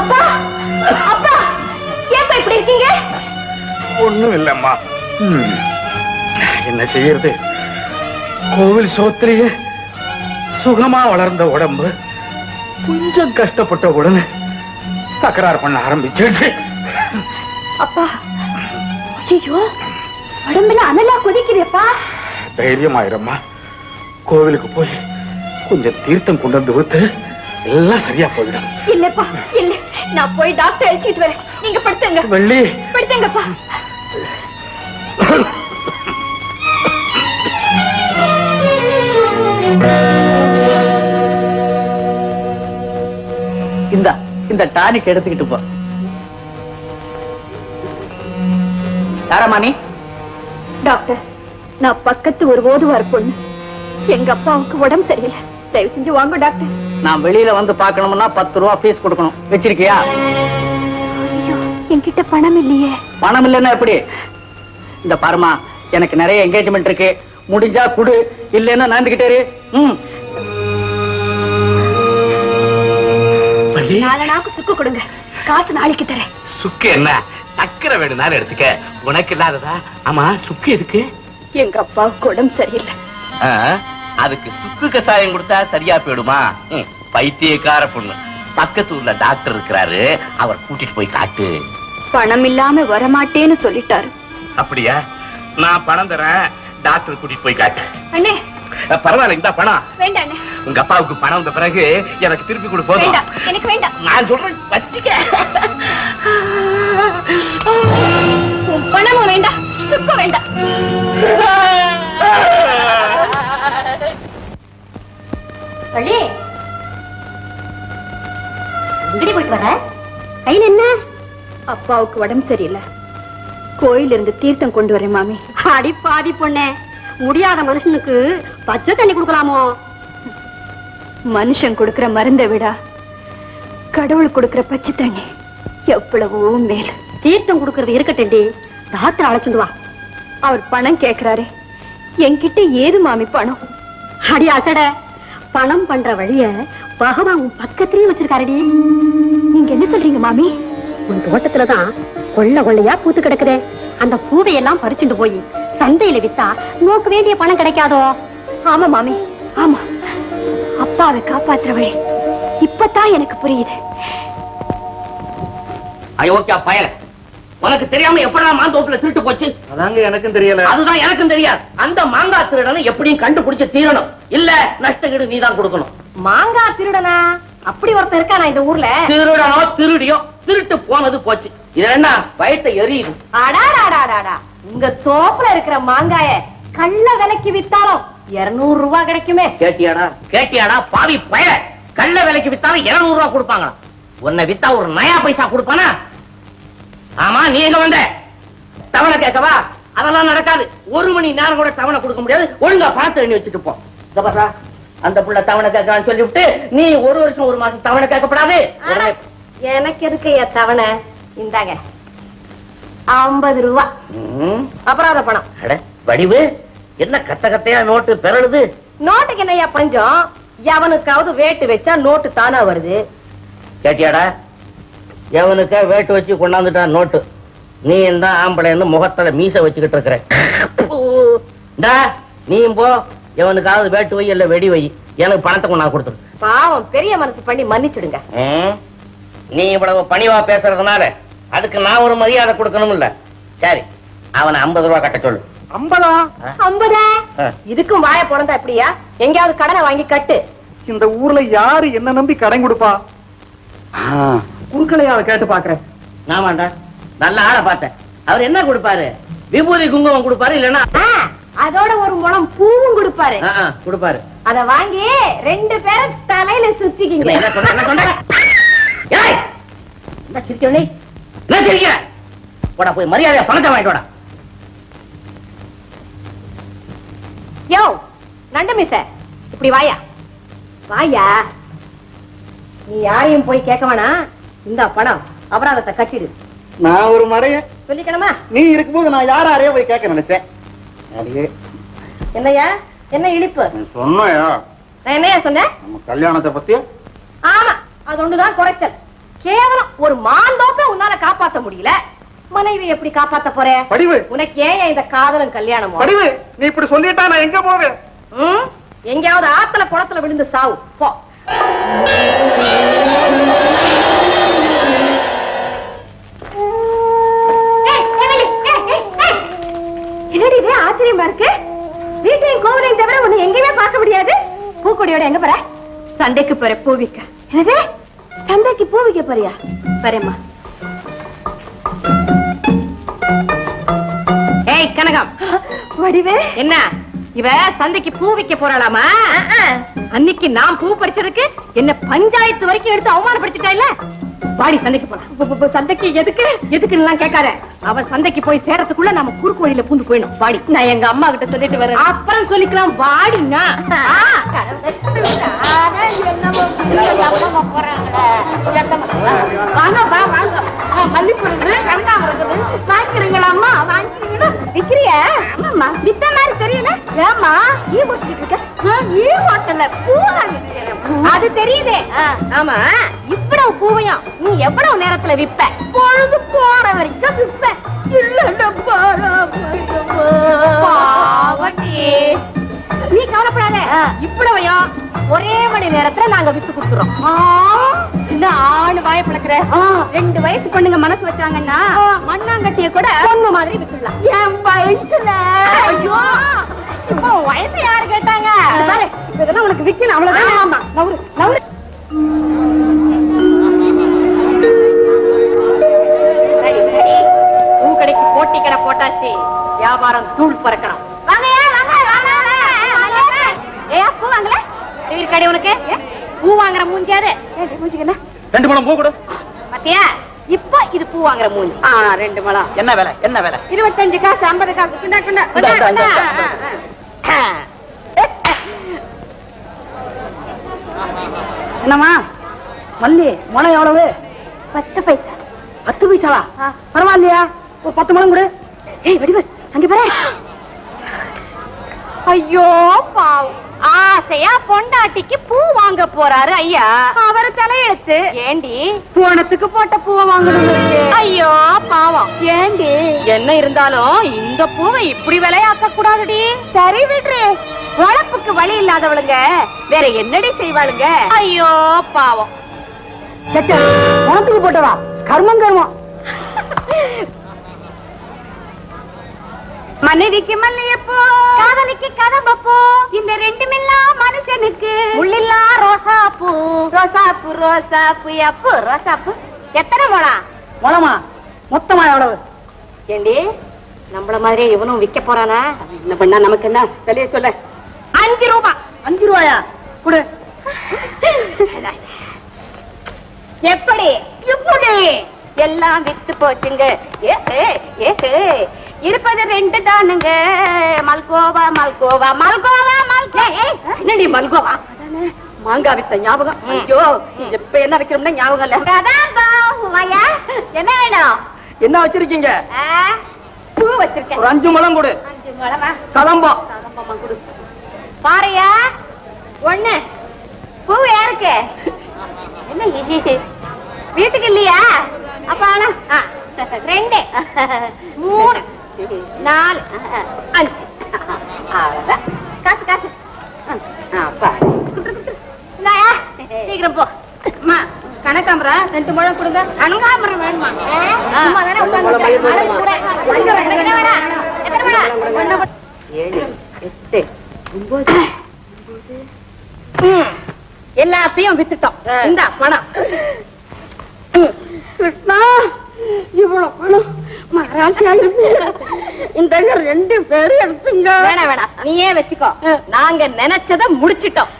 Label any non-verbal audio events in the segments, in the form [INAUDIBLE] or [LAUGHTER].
அப்பா! அப்பா! ஏப்பா இப்படி இருக்கீங்க? ஒண்ணும் இல்லம்மா. என்ன செய்யறது? கோவில் சோத்திரியே சுகமா வளர்ந்த உடம்பு கொஞ்சம் கஷ்டப்பட்ட உடனே தகராறு பண்ண ஆரம்பிச்சிருச்சு. அப்பா! ஐயோ உடம்புல அனலா கொதிக்கிறேப்பா தைரியமாயிரம்மா. கோவிலுக்கு போய் கொஞ்சம் தீர்த்தம் கொண்டு வந்து ஊத்து. எல்லாம் சரியா போயிடும் இல்லப்பா இல்ல. நான் போய் டாக்டர் அழைச்சிட்டு வரேன். நீங்க படுத்துங்க. வெள்ளி. படுத்துங்கப்பா. இந்த இந்த டானிக் எடுத்துக்கிட்டு போ. யாரம்மா நீ டாக்டர் நான் பக்கத்து ஒரு ஓதுவார் பொண்ணு. எங்க அப்பாவுக்கு உடம்பு சரியில்லை. தயவு செஞ்சு வாங்க டாக்டர் நான் வெளியில வந்து பார்க்கணும்னா பத்து ரூபா ஃபீஸ் கொடுக்கணும். வச்சிருக்கியா? ஐயோ என்கிட்ட பணம் இல்லையே. பணம் இல்லைன்னா எப்படி? இந்த பாருமா எனக்கு நிறைய என்கேஜ்மெண்ட் இருக்கு. முடிஞ்சா குடு இல்லைன்னா நடந்துகிட்டே இரு. ம். வள்ளி. நாலனாக்கு சுக்கு கொடுங்க. காசு நாளைக்கு தரேன். சுக்கு என்ன? சக்கரை வேணும்னாலும் எடுத்துக்க. உனக்கு இல்லாததா? ஆமா சுக்கு எதுக்கு? எங்க அப்பாவுக்கு உடம்பு சரியில்லை. ஆ, அதுக்கு சுக்கு கசாயம் கொடுத்தா சரியா போயிடுமா? பைத்தியக்கார பொண்ணு. பக்கத்து ஊர்ல டாக்டர் இருக்கிறாரு. அவர் கூட்டிட்டு போய் காட்டு. பணம் இல்லாம வரமாட்டேன்னு சொல்லிட்டாரு. அப்படியா? நான் பணம் தரேன். டாக்டர் கூட்டிட்டு போய் காட்டு. அண்ணே. பரவாயில்ல இந்த பணம். வேண்டாம் உங்க அப்பாவுக்கு பணம் வந்த பிறகு எனக்கு திருப்பி கொடு போதும். எனக்கு வேண்டாம். நான் சொல்றேன் வச்சுக்க. பணமும் வேண்டாம். சுக்கும் வேண்டாம். [LAUGHS] வள்ளி எங்கடி போயிட்டு வர கையில் என்ன அப்பாவுக்கு உடம்பு சரியில்லை. கோயில இருந்து தீர்த்தம் கொண்டு வரேன் மாமி. அடி பாதி பொண்ணே. முடியாத மனுஷனுக்கு பச்சை தண்ணி கொடுக்கலாமோ? மனுஷன் கொடுக்கிற மருந்தை விட. கடவுள் கொடுக்கிற பச்சை தண்ணி எவ்வளவோ மேல். தீர்த்தம் கொடுக்கறது இருக்கட்டேன்டி டாக்டர் அழைச்சிட்டு வா. அவர் பணம் கேக்குறாரே. என்கிட்ட ஏது மாமி பணம்? அடி அசட. பணம் பண்ற வழிய பகவான் உன் பக்கத்திலேயே வச்சிருக்காரடி. நீங்க என்ன சொல்றீங்க மாமி? உன் தோட்டத்துலதான் கொள்ள கொள்ளையா பூத்து கிடக்குதே. அந்த பூவையெல்லாம் பறிச்சுட்டு போய் சந்தையில வித்தா நோக்கு வேண்டிய பணம் கிடைக்காதோ? ஆமா மாமி. ஆமா. அப்பாவை காப்பாத்துற வழி. இப்பதான் எனக்கு புரியுது. அயோக்கியா பயல. உனக்கு தெரியாம எப்படா மாந்தோப்புல திருட்டு போச்சு? அதாங்க எனக்கும் தெரியல. அதுதான் எனக்கும் தெரியாது. அந்த மாங்காய் திருடனை எப்படியும் கண்டுபிடிச்சு தீரணும். இல்ல நஷ்டகீடு நீ தான் கொடுக்கணும். மாங்காய் திருடனா? அப்படி ஒருத்தன் இருக்கானா இந்த ஊர்ல? திருடனோ திருடியோ திருட்டு போனது போச்சு. இது என்ன? வயத்தை எரியுது. அடாடாடாடாடா உங்க தோப்புல இருக்கிற மாங்காய கள்ள விலைக்கு வித்தாலும் இருநூறு ரூபாய் கிடைக்குமே. கேட்டியாடா? கேட்டியாடா? பாவி பய கள்ள விலைக்கு வித்தாலும் இருநூறு ரூபாய் கொடுப்பாங்களா உன்னை வித்தா ஒரு நயா பைசா கொடுப்பானா? ஆமா நீ எங்க வந்த? தவணை கேட்கவா? அதெல்லாம் நடக்காது. ஒரு மணி நேரம் கூட தவணை கொடுக்க முடியாது. ஒழுங்கா பணத்தை எண்ணி வச்சுட்டு போ. பாத்தா, அந்த புள்ள தவணை கேட்கறான்னு சொல்லிவிட்டு நீ ஒரு வருஷம் ஒரு மாசம் தவணை கேட்கப்படாது. எனக்கு என் தவணை? இந்தாங்க. ஐம்பது ரூபா. அபராத பணம். வடிவு. என்ன கத்த கத்தையா நோட்டு பெறலுது? நோட்டுக்கு என்னய்யா பஞ்சம்? எவனுக்காவது வேட்டு வச்சா நோட்டு தானா வருது? கேட்டியாடா? எவனுக்கா வேட்டு வச்சு கொண்டாந்துட்டான் நோட்டு? நீ தான் ஆம்பளைன்னு முகத்துல மீச வச்சுக்கிட்டு இருக்கிற. டா, நீயும் போ. எவனுக்காவது வேட்டு வை இல்ல வெடி வை. எனக்கு பணத்தை கொண்டாந்து கொடுத்துரு பாவம் பெரிய மனசு பண்ணி மன்னிச்சிடுங்க? நீ இவ்வளவு பணிவா பேசுறதுனால அதுக்கு நான் ஒரு மரியாதை கொடுக்கணும் இல்ல சரி அவனை ஐம்பது ரூபாய் கட்ட சொல்லு. ஐம்பதா? ஐம்பதா. இதுக்கும் வாய பிறந்தா எப்படியா? எங்கேயாவது கடனை வாங்கி கட்டு. இந்த ஊர்ல யாரு என்ன நம்பி கடன் கொடுப்பா? குறுக்களையாவை கேட்டு பாக்குறேன். ஆமாண்டா நல்ல ஆளை பார்த்தேன். அவர் என்ன கொடுப்பாரு? விபூதி குங்குமம் கொடுப்பாரு இல்லன்னா அதோட ஒரு முழம் பூவும் கொடுப்பாரு. கொடுப்பாரு. அத வாங்கி ரெண்டு பேரும் தலையில சுத்திக்கிங்க. என்ன சொன்ன, என்ன சொன்ன? ஏய்! என்ன சிரிக்கிற? போடா போய் மரியாதையா பணத்தை வாங்கிட்டு வாடா. யோ நண்டு மிச இப்படி வாயா. வாயா. நீ யாரையும் போய் கேட்க வேணாம். இந்த பணம் அபராதத்தை கட்டிடு. நான் ஒரு மடைய சொல்லிக்கணுமா? நீ இருக்கும்போது நான் யார யாரையோ போய் கேட்க நினைச்சேன். அடியே, என்னய்யா? என்ன இழிப்பு? சொன்னயா? நான் என்னையா சொன்னேன்? நம்ம கல்யாணத்தை பத்தி ஆமா அது ஒண்ணுதான் குறைச்சல். கேவலம் ஒரு மாந்தோப்ப உன்னால காப்பாத்த முடியல. மனைவி எப்படி காப்பாத்த போற? படிவு. உனக்கு ஏன் இந்த காதலும் கல்யாணமும் படிவு. நீ இப்படி சொல்லிட்டா நான் எங்க போவேன்? எங்கேயாவது ஆத்துல குளத்துல விழுந்து சாவு. போ. பூக்கொடியோட எங்க போற? சண்டைக்கு போற பூவிக்க என்னது? சந்தைக்கு பூ விக்க போறியா? வரேம்மா. ஏய் கனகம். வடிவே. என்ன? இவ சந்தைக்கு பூ விக்க போறாளாமா? அன்னைக்கு நான் பூ பறிச்சதுக்கு என்ன பஞ்சாயத்து வரைக்கும் எடுத்து அவமானப்படுத்திட்டா இல்ல வாடி சந்தைக்கு போலாம். சந்தைக்கு எதுக்கு? எதுக்கு எல்லாம் கேட்காத. அவ சந்தைக்கு போய் சேரத்துக்குள்ள நாம குறுக்கு வழியில பூந்து போயிடும் வாடி. நான் எங்க அம்மா கிட்ட சொல்லிட்டு வரேன் அப்புறம் சொல்லிக்கலாம். வாடினா. வாங்க வா வாங்க. மல்லிப்பூ கனகாமரம் வாங்கிக்கிறீங்களா அம்மா வாங்கிக்கிறீங்களா? விக்கிறியா? ஆமாம்மா. வித்த மாதிரி தெரியல. ஏமா ஈ ஓட்டிட்டு இருக்க? ஈ ஓட்டல பூ அது தெரியுதே. ஆமா. இவ்வளவு பூவையும் நீ எவ்வளவு நேரத்துல விப்ப? பொழுது போற வரைக்கும் விப்ப. இல்ல நீ கவலைப்படாத. இவ்வளவையும் ஒரே மணி நேரத்துல நாங்க வித்து கொடுத்துறோம். இல்ல ஆளு வாய பழக்கிற ரெண்டு வயசு பொண்ணுங்க மனசு வச்சாங்கன்னா மண்ணாங்கட்டிய கூட பொண்ணு மாதிரி வித்துடலாம். என் வயசுல ஐயோ. இப்போ வயசு யாரு கேட்டாங்க? உனக்கு விக்கணும். அவ்வளவுதான். ஆமா. நவுரு நவுரு போட்டாச்சு. வியாபாரம் தூள் பறக்கணும். வாங்க வாங்க வாங்க ஏ பூ வாங்கல. டிவி கடை உனக்கு. பூ வாங்குற என்ன? ரெண்டு பணம் பூ கொடு. பாத்தியா? இப்போ இது பூ வாங்குற மூஞ்சி. ஆ ரெண்டு மலம் என்ன வேலை என்ன வேலை? இருபத்தஞ்சு காசு ஐம்பது காசு. குண்டா குண்டா. என்னம்மா? மல்லி முளை எவ்வளவு? பத்து பைசா. பத்து பைசாவா? பரவாயில்லையா? ஒரு பத்து முழம் கொடு. ஏய் வடிவு அங்க பாரு. ஐயோ பாவம். ஆசையா பொண்டாட்டிக்கு பூ வாங்க போறாரு ஐயா. அவர் தலையெழுத்து. ஏண்டி? போனத்துக்கு போட்ட பூவை வாங்கணும் ஐயோ பாவம். ஏண்டி? என்ன இருந்தாலும் இந்த பூவை இப்படி விலையாக்க கூடாதுடி சரி விடுறே. உழப்புக்கு வழி இல்லாதவளுங்க. வேற என்னடி செய்வாளுங்க? ஐயோ பாவம். உனத்துக்கு போட்டவா? கர்மம் கர்மம். மனைவிக்கு மல்லியப்பூ காதலிக்கு கதம்பப்பூ இந்த ரெண்டுமெல்லாம் மனுஷனுக்கு முள்ளில்லா ரோசா பூ ரோசா பூ ரோசா பூ அப்பு ரோசா பூ எத்தனை முழம்? முளமா மொத்தமா எவ்வளவு? ஏண்டி நம்மள மாதிரியே இவனும் விக்க போறானா? என்ன பண்ணா நமக்கு என்ன? வெளியே சொல்ல. அஞ்சு ரூபா. அஞ்சு ரூபாயா? கொடு. [LAUGHS] எப்படி? இப்படி எல்லாம் வித்து போச்சுங்க. இருப்பது ரெண்டு தானுங்க. மல்கோவா மல்கோவா மல்கோவா மல்கோவா என்னடி மல்கோவா? மாங்காய் வித்த ஞாபகம்? ஐயோ எப்ப என்ன வைக்கிறோம்னா ஞாபகம் இல்ல. என்ன வேணும்? என்ன வச்சிருக்கீங்க? பூ வச்சிருக்கேன். ஒரு அஞ்சு முழம் கொடு. அஞ்சு முழமா? சதம்பம் சதம்பமா கொடு. பாருயா ஒண்ணு. பூ யாருக்கு? [LAUGHS] என்ன. வீட்டுக்கு இல்லையா? அப்ப ஆனா ஆ, ரெண்டு மூணு நாலு அஞ்சு. அவ்வளவுதான். காசு காசு. சீக்கிரம் போ. அம்மா கனகாம்பரம் ரெண்டு முழம் கொடுங்க. கனகாம்பரம் வேணுமா? எல்லாத்தையும் வித்துட்டோம். இந்த பணம். கிருஷ்ணா இவ்வளவு பணம் மகாராஜா இந்த ரெண்டு பேரும் எடுத்துங்க. வேணாம் வேணாம் நீயே வச்சுக்கோ. நாங்க நினைச்சத முடிச்சிட்டோம்.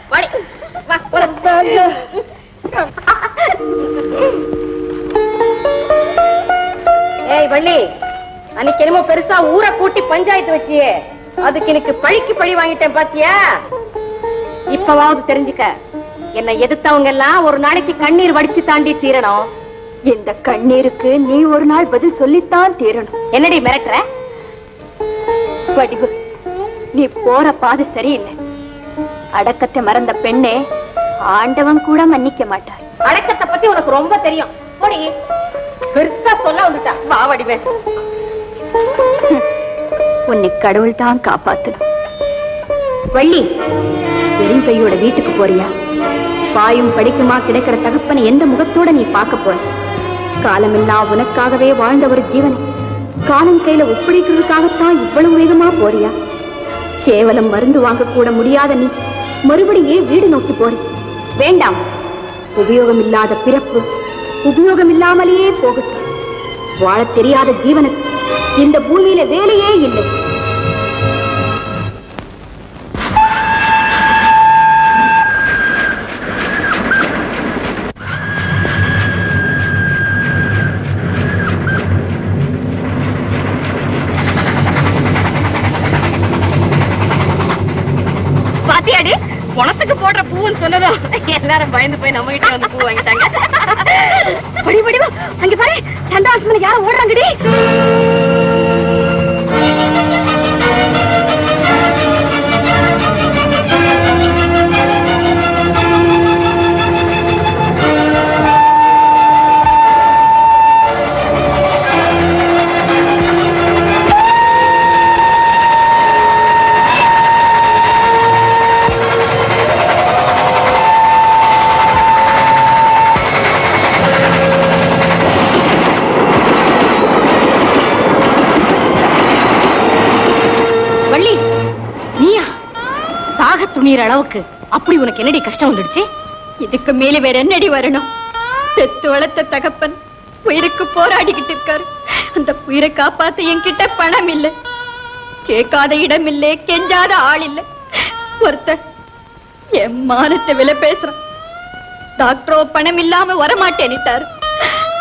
ஏய் வள்ளி. அன்னைக்கு என்னமோ பெருசா ஊரை கூட்டி பஞ்சாயத்து வச்சியே. அதுக்கு எனக்கு பழிக்கு பழி வாங்கிட்டேன் பாத்தியா? இப்பவாவது தெரிஞ்சுக்க. என்ன எதிர்த்தவங்க எல்லாம் ஒரு நாளைக்கு கண்ணீர் வடிச்சு தாண்டி தீரணும். இந்த கண்ணீருக்கு நீ ஒரு நாள் பதில் சொல்லித்தான் தீரணும். என்னடி மிரட்டுற? வடிவு நீ போற பாதை சரியில்லை. அடக்கத்தை மறந்த பெண்ணே ஆண்டவன் கூட மன்னிக்க மாட்டார் அடக்கத்தை பத்தி உனக்கு ரொம்ப தெரியும். பெருசா சொல்ல வந்துட்டா. வா வடிவே. உன்னை கடவுள் தான் காப்பாத்தணும். வள்ளி. கையோட வீட்டுக்கு போறியா? பாயும் படிக்குமா கிடைக்கிற தகப்பனை எந்த முகத்தோட நீ பார்க்க போற? காலமெல்லாம் உனக்காகவே வாழ்ந்த ஒரு ஜீவனை. காலம் கையில ஒப்படைக்கிறதுக்காகத்தான் இவ்வளவு வேகமா போறியா? கேவலம் மருந்து வாங்க கூட முடியாத நீ. மறுபடியே வீடு நோக்கி போற. வேண்டாம். உபயோகம் இல்லாத பிறப்பு உபயோகம் இல்லாமலேயே போகட்டும் வாழத் தெரியாத ஜீவனுக்கு இந்த பூமியில வேலையே இல்லை. போடுற சொன்னதும் எல்லாரும் பயந்து போய் நம்ம கிட்ட வந்து பூ வாங்கிட்டாங்க. படி படிவா அங்க பாரு. சண்டாசமன் யாரும் ஓடுறாங்கடி. துணியிற அளவுக்கு அப்படி உனக்கு என்னடி கஷ்டம் வந்துடுச்சு? இதுக்கு மேல வேற என்னடி வரணும்? பெத்து வளர்த்த தகப்பன் உயிருக்கு போராடிக்கிட்டு இருக்காரு. அந்த உயிரை காப்பாத்த என்கிட்ட பணம் இல்ல. கேட்காத இடம் இல்ல கெஞ்சாத ஆள் இல்ல. ஒருத்தர் என் மானத்தை விலை பேசுறான். டாக்டரோ பணம் இல்லாம வரமாட்டேனிட்டாரு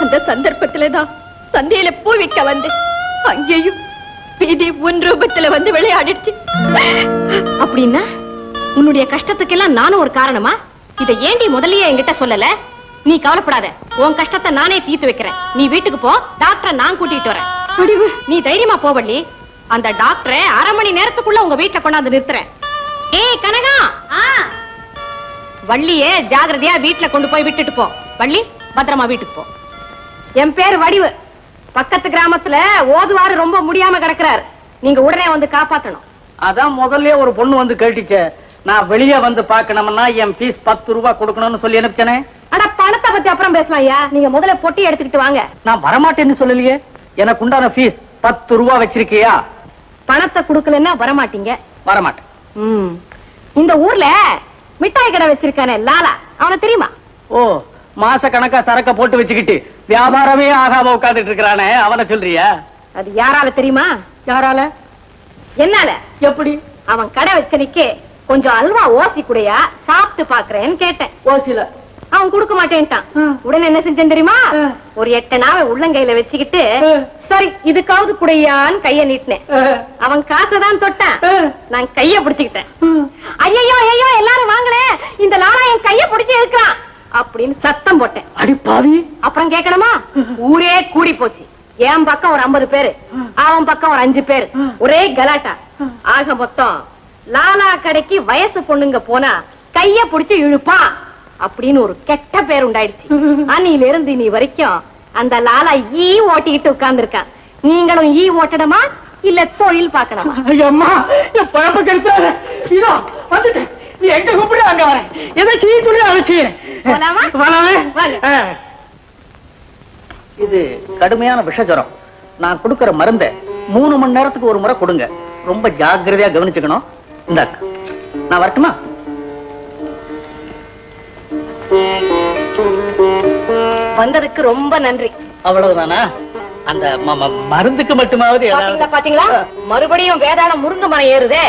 அந்த சந்தர்ப்பத்துலதான் சந்தையில பூ விற்க வந்தேன். அங்கேயும் வீதி உன் ரூபத்துல வந்து விளையாடிடுச்சு. அப்படின்னா? உன்னுடைய கஷ்டத்துக்கெல்லாம் நானும் ஒரு காரணமா? இதை ஏண்டி முதல்லயே என்கிட்ட சொல்லல? நீ கவலைப்படாத. உன் கஷ்டத்தை நானே தீர்த்து வைக்கிறேன். நீ வீட்டுக்கு போ. டாக்டரை நான் கூட்டிட்டு வரேன். முடிவு நீ தைரியமா போ வள்ளி. அந்த டாக்டரை அரை மணி நேரத்துக்குள்ள உங்க வீட்டுல கொண்டாந்து நிறுத்துறேன். ஏய் கனகா! வள்ளியே ஜாகிரதையா வீட்டுல கொண்டு போய் விட்டுட்டு போ. வள்ளி பத்திரமா வீட்டுக்கு போ. என் பேர் வடிவு. பக்கத்து கிராமத்துல ஓதுவாரு ரொம்ப முடியாம கிடக்குறாரு. நீங்க உடனே வந்து காப்பாத்தணும். அதான் முதல்ல ஒரு பொண்ணு வந்து கேட்டுச்சே. நான் வெளியே வந்து பார்க்கணும்னா என் ஃபீஸ் பத்து ரூபாய் கொடுக்கணும்னு சொல்லி அனுப்பிச்சனே. அட பணத்தை பத்தி அப்புறம் பேசலாம் ஐயா. நீங்க முதல்ல பொட்டி எடுத்துக்கிட்டு வாங்க. நான் வரமாட்டேன்னு சொல்லலையே. எனக்கு உண்டான ஃபீஸ் பத்து ரூபாய் வச்சிருக்கியா? பணத்தை குடுக்கலன்னா வரமாட்டீங்க. வரமாட்டேன். இந்த ஊர்ல மிட்டாய் கடை வச்சிருக்கானே லாலா. அவன தெரியுமா? ஓ மாச கணக்கா சரக்க போட்டு வச்சுக்கிட்டு வியாபாரமே ஆகாம உட்கார்ந்துட்டு இருக்கிறானே. அவனை சொல்றியா? அது யாரால தெரியுமா? யாரால? என்னால? எப்படி? அவன் கடை வச்சனிக்கு கொஞ்சம் அல்வா ஓசி குடையா சாப்பிட்டு பாக்குறேன்னு கேட்டேன். ஓசில. அவன் கொடுக்க மாட்டேன்ட்டான். உடனே என்ன செஞ்சேன் தெரியுமா? ஒரு எட்டு நாவை உள்ளங்கையில வச்சுக்கிட்டு சரி இதுக்காவது குடையான்னு கைய நீட்டினேன். அவன் காசை தான் தொட்டான் நான் கைய பிடிச்சுக்கிட்டேன். ஐயோ ஐயோ எல்லாரும் வாங்களே இந்த லாலா என் கைய பிடிச்சு இருக்கிறான் அப்படின்னு சத்தம் போட்டேன். அடி பாவி. அப்புறம் கேட்கணுமா? ஊரே கூடி போச்சு. என் பக்கம் ஒரு ஐம்பது பேரு அவன் பக்கம் ஒரு அஞ்சு பேரு. ஒரே கலாட்டா. ஆக மொத்தம் லாலா கடைக்கு வயசு பொண்ணுங்க போனா கைய புடிச்சு இழுப்பான் அப்படின்னு ஒரு கெட்ட பேர் உண்டாயிடுச்சு [LAUGHS] அன்னில இருந்து நீ வரைக்கும் அந்த லாலா ஈ ஓட்டிக்கிட்டு உட்கார்ந்து இருக்கான் நீங்களும் ஈ ஓட்டணுமா? இல்ல தொழில் பார்க்கணுமா? அம்மா என் பழப்ப கெடுத்தாரு இதோ வந்துட்டேன். நீ எங்க கூப்பிடு அங்க வரேன். எதை சீ துணி அழைச்சி. இது கடுமையான விஷஜரம். நான் கொடுக்கிற மருந்தை மூணு மணி நேரத்துக்கு ஒரு முறை கொடுங்க. ரொம்ப ஜாக்கிரதையா கவனிச்சுக்கணும். இந்த நான் வரட்டுமா? வந்ததுக்கு ரொம்ப நன்றி. அவ்வளவுதானா? அந்த மருந்துக்கு மட்டுமாவது பாத்தீங்களா மறுபடியும் வேதாளம் முருங்க மரம் ஏறுதே.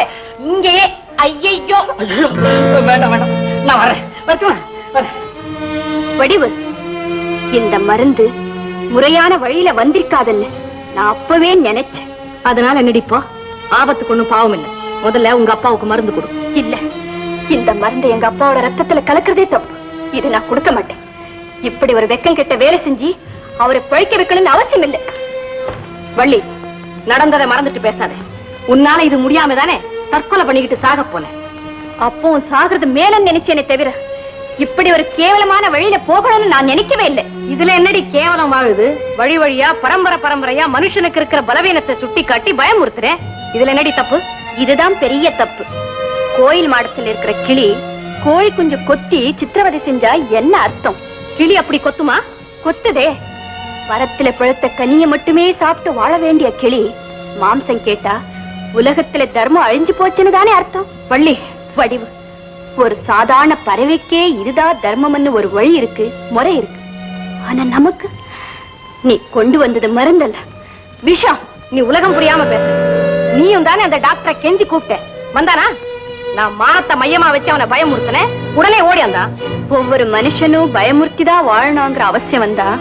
இங்கேயே ஐயையோ. ஐயோ, வேண்டாம் வேண்டாம். நான் வரேன். வரட்டுமா? வடிவு இந்த மருந்து முறையான வழியில வந்திருக்காதுன்னு நான் அப்பவே நினைச்சேன். அதனால என்னடிப்போ ஆபத்துக்கு ஒண்ணும் பாவம் இல்ல. முதல்ல உங்க அப்பாவுக்கு மருந்து கொடு. இல்ல இந்த மருந்து எங்க அப்பாவோட ரத்தத்துல கலக்கிறதே தப்பு. இது நான் கொடுக்க மாட்டேன். இப்படி ஒரு வெக்கம் கெட்ட வேலை செஞ்சு அவரை பழிக்க வைக்கணும்னு அவசியம் இல்லை. வள்ளி நடந்ததை மறந்துட்டு பேசாத. உன்னால இது முடியாம தானே தற்கொலை பண்ணிக்கிட்டு சாக போனேன் அப்போ சாகிறது மேல நினைச்சேனே தவிர இப்படி ஒரு கேவலமான வழியில போகணும்னு நான் நினைக்கவே இல்லை. இதுல என்னடி கேவலம் வாழுது? வழி வழியா பரம்பரை பரம்பரையா மனுஷனுக்கு இருக்கிற பலவீனத்தை சுட்டி காட்டி பயமுறுத்துறேன் இதுல என்னடி தப்பு? இதுதான் பெரிய தப்பு. கோயில் மாடத்தில் இருக்கிற கிளி கோழி குஞ்சு கொத்தி சித்திரவதை செஞ்சா என்ன அர்த்தம்? கிளி அப்படி கொத்துமா? கொத்துதே. மரத்துல பழுத்த கனிய மட்டுமே சாப்பிட்டு வாழ வேண்டிய கிளி மாம்சம் கேட்டா உலகத்துல தர்மம் அழிஞ்சு போச்சுன்னு தானே அர்த்தம்? வள்ளி வடிவு. ஒரு சாதாரண பறவைக்கே இதுதான் தர்மம்னு ஒரு வழி இருக்கு முறை இருக்கு. ஆனா நமக்கு நீ கொண்டு வந்தது மருந்தல்ல விஷம் நீ உலகம் புரியாம பேச நீயும் தானே அந்த டாக்டரை கெஞ்சி கூப்பிட்ட? வந்தானா? நான் மானத்தை மையமா வச்சு அவனை பயமுறுத்தினேன். உடனே ஓடி வந்தான் ஒவ்வொரு மனுஷனும் பயமுறுத்திதான் வாழணுங்கிற அவசியம் வந்தா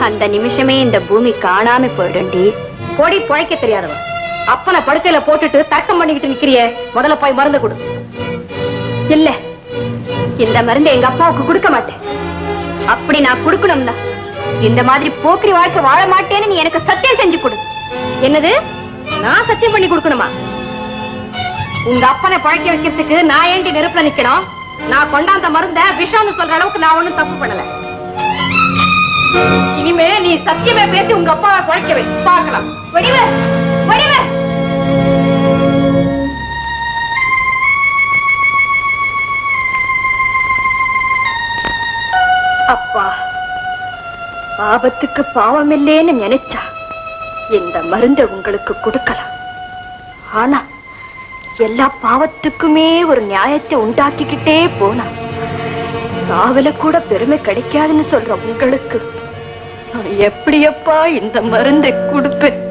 அந்த நிமிஷமே இந்த பூமி காணாம போயிடண்டி போடி பொழைக்க தெரியாதவன். அப்பனை படுக்கையில போட்டுட்டு தர்க்கம் பண்ணிக்கிட்டு நிக்கிறியே. முதல்ல போய் மருந்து கொடு. இல்ல. இந்த மருந்து எங்க அப்பாவுக்கு கொடுக்க மாட்டேன். அப்படி நான் கொடுக்கணும்னா இந்த மாதிரி போக்கிரி வாழ்க்கை வாழ மாட்டேன்னு நீ எனக்கு சத்தியம் செஞ்சு கொடு. என்னது? நான் சத்தியம் பண்ணி கொடுக்கணுமா? உங்க அப்பனை பழைக்க வைக்கிறதுக்கு நான் ஏண்டி நெருப்புல நிக்கணும்? நான் கொண்டாந்த மருந்த விஷம்னு சொல்ற அளவுக்கு நான் ஒண்ணும் தப்பு பண்ணல. இனிமே நீ சத்தியமே பேசி உங்க அப்பாவை குழைக்க வை. பார்க்கலாம். வடிவ வடிவ அப்பா ஆபத்துக்கு பாவமில்லேன்னு நினைச்சா இந்த மருந்தை உங்களுக்கு கொடுக்கலாம். ஆனா எல்லா பாவத்துக்குமே ஒரு நியாயத்தை உண்டாக்கிக்கிட்டே போனா சாவில கூட பெருமை கிடைக்காதுன்னு சொல்ற உங்களுக்கு. நான் எப்படியப்பா இந்த மருந்தை கொடுப்பேன்?